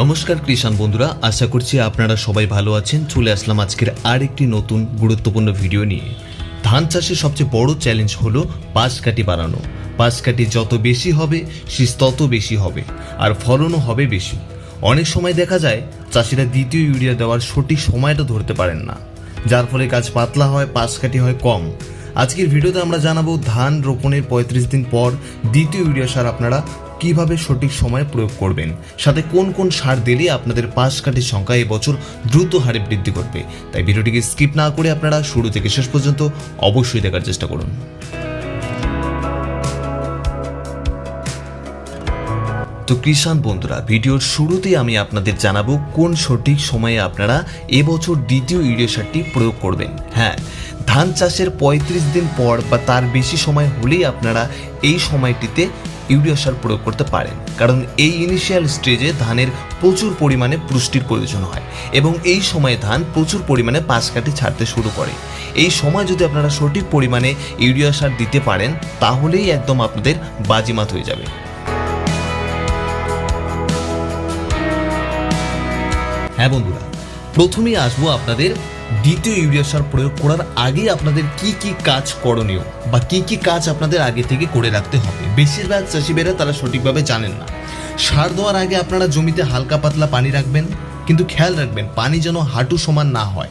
নমস্কার কৃষাণ বন্ধুরা, আশা করছি আপনারা সবাই ভালো আছেন। চলে আসলাম আজকের আরেকটি নতুন গুরুত্বপূর্ণ ভিডিও নিয়ে। ধান চাষের সবচেয়ে বড় চ্যালেঞ্জ হলো পাশ কাটি বাড়ানো। পাশ কাটি যত বেশি হবে, শীষ তত বেশি হবে, আর ফলনও হবে বেশি। অনেক সময় দেখা যায়, চাষিরা দ্বিতীয় ইউরিয়া দেওয়ার সঠিক সময়টা ধরতে পারেন না। যার ফলে গাছ পাতলা হয়, পাশ কাটি হয় কম। আজকের ভিডিওতে আমরা জানাব ধান রোপণের পঁয়ত্রিশ দিন পর দ্বিতীয় ইউরিয়া সার আপনারা কীভাবে সঠিক সময়ে প্রয়োগ করবেন? সাথে কোন কোন সার দিলে আপনাদের পাশ কাঠির সংখ্যা এবছর দ্রুত হারে বৃদ্ধি করবে? তাই ভিডিওটিকে স্কিপ না করে আপনারা শুরু থেকে শেষ পর্যন্ত অবশ্যই দেখার চেষ্টা করুন। তো কৃষাণ বন্ধুরা, ভিডিওর শুরুতেই আমি আপনাদের জানাব কোন সঠিক সময়ে আপনারা এবছর দ্বিতীয় ইউরিয়া সারটি প্রয়োগ করবেন। হ্যাঁ ধান চাষের পঁয়ত্রিশ দিন পর বা তার বেশি সময় হলেই আপনারা এই সময়টিতে ইউরিয়া সার প্রয়োগ করতে পারেন, কারণ এই ইনিশিয়াল স্টেজে ধানের প্রচুর পরিমাণে পুষ্টির প্রয়োজন হয় এবং এই সময়ে ধান প্রচুর পরিমাণে পাশ কাটি ছাড়তে শুরু করে। এই সময় যদি আপনারা সঠিক পরিমাণে ইউরিয়া সার দিতে পারেন, তাহলেই একদম আপনাদের বাজিমাত হয়ে যাবে। হ্যাঁ বন্ধুরা, প্রথমেই আসব আপনাদের দ্বিতীয় ইউরিয়া সার প্রয়োগ করার আগে আপনাদের কি কি কাজ করণীয় বা কি কি কাজ আপনাদের আগে থেকে করে রাখতে হবে? বেশিরভাগ চাষিবেরা তারা সঠিকভাবে জানেন না। সার দেওয়ার আগে আপনারা জমিতে হালকা পাতলা পানি রাখবেন কিন্তু খেয়াল রাখবেন, পানি যেন হাঁটু সমান না হয়।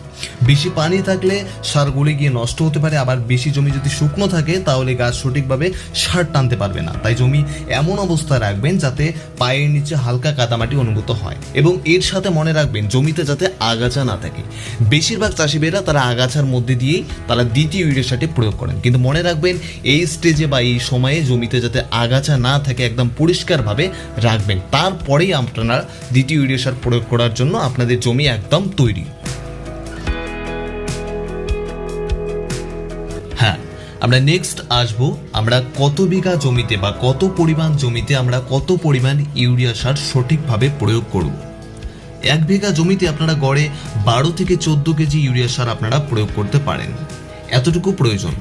বেশি পানি থাকলে সার গলে গিয়ে নষ্ট হতে পারে, আবার বেশি জমি যদি শুকনো থাকে তাহলে গাছ সঠিকভাবে সার টানতে পারবে না। তাই জমি এমন অবস্থায় রাখবেন যাতে পায়ের নিচে হালকা কাদামাটি অনুভূত হয় এবং এর সাথে মনে রাখবেন, জমিতে যাতে আগাছা না থাকে। বেশিরভাগ চাষিবেরা তারা আগাছার মধ্যে দিয়েই তারা দ্বিতীয় ইউরিয়া সারটি প্রয়োগ করেন। কিন্তু মনে রাখবেন, এই স্টেজে বা এই সময়ে জমিতে যাতে আগাছা না থাকে, একদম পরিষ্কারভাবে রাখবেন। তারপরেই আপনারা দ্বিতীয় ইউরিয়া সার প্রয়োগ করার জন্য আপনাদের জমি একদম তৈরি। হ্যাঁ আমরা নেক্সট আসব, আমরা কত বিঘা জমিতে বা কত পরিমাণ জমিতে আমরা কত পরিমাণ ইউরিয়া সার সঠিকভাবে প্রয়োগ করব? এক বিঘা জমিতে আপনারা গড়ে বারো থেকে চোদ্দ কেজি ইউরিয়া সার আপনারা প্রয়োগ করতে পারেন। এতটুকু প্রয়োজন।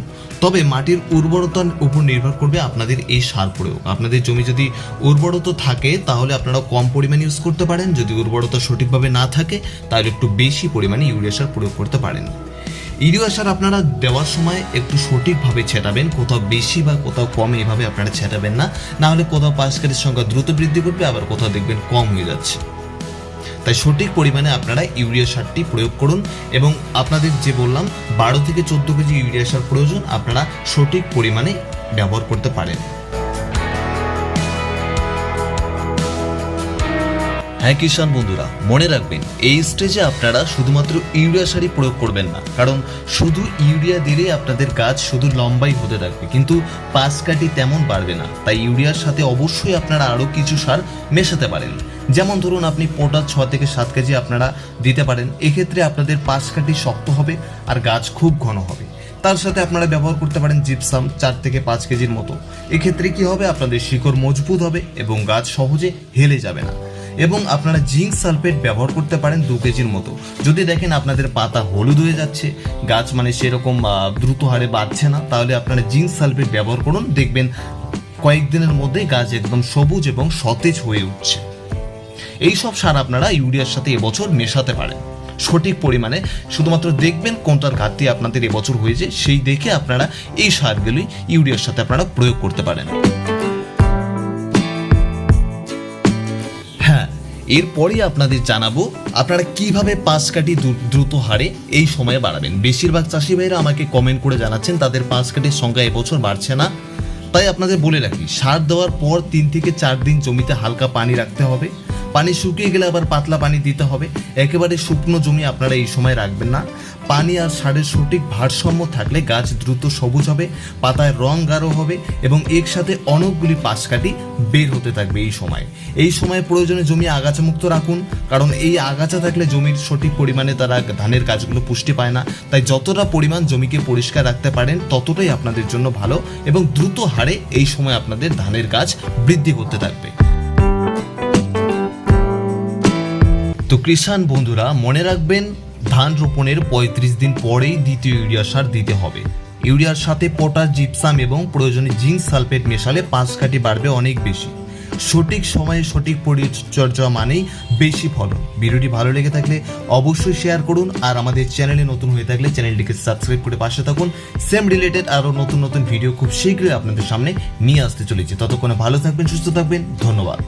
তবে মাটির উর্বরতার উপর নির্ভর করবে আপনাদের এই সার প্রয়োগ। আপনাদের জমি যদি উর্বরতা থাকে, তাহলে আপনারা কম পরিমাণে ইউজ করতে পারেন। যদি উর্বরতা সঠিকভাবে না থাকে, তাহলে একটু বেশি পরিমাণে ইউরিয়া সার প্রয়োগ করতে পারেন। ইউরিয়া সার আপনারা দেওয়ার সময় একটু সঠিকভাবে ছেটাবেন। কোথাও বেশি বা কোথাও কম এভাবে আপনারা ছেটাবেন না। না হলে কোথাও পাশকারীর সংখ্যা দ্রুত বৃদ্ধি করবে, আবার কোথাও দেখবেন কম হয়ে যাচ্ছে। তাই সঠিক পরিমাণে আপনারা ইউরিয়া সারটি প্রয়োগ করুন এবং আপনাদের যে বললাম, বারো থেকে চোদ্দ কেজি ইউরিয়া সার প্রয়োজন, আপনারা সঠিক পরিমাণে ব্যবহার করতে পারেন। হ্যাঁ কিষাণ বন্ধুরা, মনে রাখবেন, এই স্টেজে আপনারা শুধুমাত্র ইউরিয়া সারই প্রয়োগ করবেন না। কারণ শুধু ইউরিয়া দিলে আপনাদের গাছ শুধু লম্বাই হতে থাকবে, কিন্তু পাশ কাটি তেমন বাড়বে না। তাই ইউরিয়ার সাথে অবশ্যই আপনারা আরও কিছু সার মেশাতে পারেন। যেমন ধরুন, আপনি পোটা ছ থেকে সাত কেজি আপনারা দিতে পারেন, এক্ষেত্রে আপনাদের পাশ কাটি শক্ত হবে আর গাছ খুব ঘন হবে। তার সাথে আপনারা ব্যবহার করতে পারেন জিপসাম চার থেকে পাঁচ কেজির মতো। এক্ষেত্রে কি হবে? আপনাদের শিকড় মজবুত হবে এবং গাছ সহজে হেলে যাবে না। এবং আপনারা জিঙ্ক সালফেট ব্যবহার করতে পারেন দু কেজির মতো। যদি দেখেন আপনাদের পাতা হলুদ হয়ে যাচ্ছে, গাছ মানে সেরকম দ্রুত হারে বাড়ছে না, তাহলে আপনারা জিঙ্ক সালফেট ব্যবহার করুন। দেখবেন কয়েকদিনের মধ্যেই গাছ একদম সবুজ এবং সতেজ হয়ে উঠছে। এই সব সার আপনারা ইউরিয়ার সাথে এবছর মেশাতে পারেন। সঠিক পরিমাণে শুধুমাত্র দেখবেন কোনটার ঘাটতি আপনাদের এবছর হয়েছে, সেই দেখে আপনারা এই সারগুলি ইউরিয়ার সাথে আপনারা প্রয়োগ করতে পারেন। এরপরেই আপনাদের জানাব আপনারা কীভাবে পাঁচ কাটি দ্রু- দ্রুত হারে এই সময়ে বাড়াবেন। বেশিরভাগ চাষি ভাইরা আমাকে কমেন্ট করে জানাচ্ছেন, তাদের পাঁচ কাটির সংখ্যা এবছর বাড়ছে না। তাই আপনাদের বলে রাখি, সার দেওয়ার পর তিন থেকে চার দিন জমিতে হালকা পানি রাখতে হবে। পানি শুকিয়ে গেলে আবার পাতলা পানি দিতে হবে। একেবারে শুকনো জমি আপনারা এই সময় রাখবেন না। পানি আর সারের সঠিক ভারসাম্য থাকলে গাছ দ্রুত সবুজ হবে, পাতায় রং গাঢ় হবে এবং একসাথে অনেকগুলি পাশ কাটি বের হতে থাকবে এই সময়। এই সময় প্রয়োজনে জমি আগাছা মুক্ত রাখুন, কারণ এই আগাছা থাকলে জমির সঠিক পরিমাণে তারা ধানের গাছগুলো পুষ্টি পায় না। তাই যতটা পরিমাণ জমিকে পরিষ্কার রাখতে পারেন, ততটাই আপনাদের জন্য ভালো এবং দ্রুত হারে এই সময় আপনাদের ধানের গাছ বৃদ্ধি করতে থাকবে। তো কৃষাণ বন্ধুরা, মনে রাখবেন ধান রোপণের পঁয়ত্রিশ দিন পরেই দ্বিতীয় ইউরিয়া সার দিতে হবে। ইউরিয়ার সাথে পটাশ, জিপসাম এবং প্রয়োজনে জিঙ্ক সালফেট মেশালে পাঁচ কাঠি বাড়বে অনেক বেশি। সঠিক সময়ে সঠিক পরিচর্যা মানেই বেশি ফলন। ভিডিওটি ভালো লেগে থাকলে অবশ্যই শেয়ার করুন আর আমাদের চ্যানেলে নতুন হয়ে থাকলে চ্যানেলটিকে সাবস্ক্রাইব করে পাশে থাকুন। সেম রিলেটেড আরও নতুন নতুন ভিডিও খুব শীঘ্রই আপনাদের সামনে নিয়ে আসতে চলেছে। ততক্ষণে ভালো থাকবেন, সুস্থ থাকবেন। ধন্যবাদ।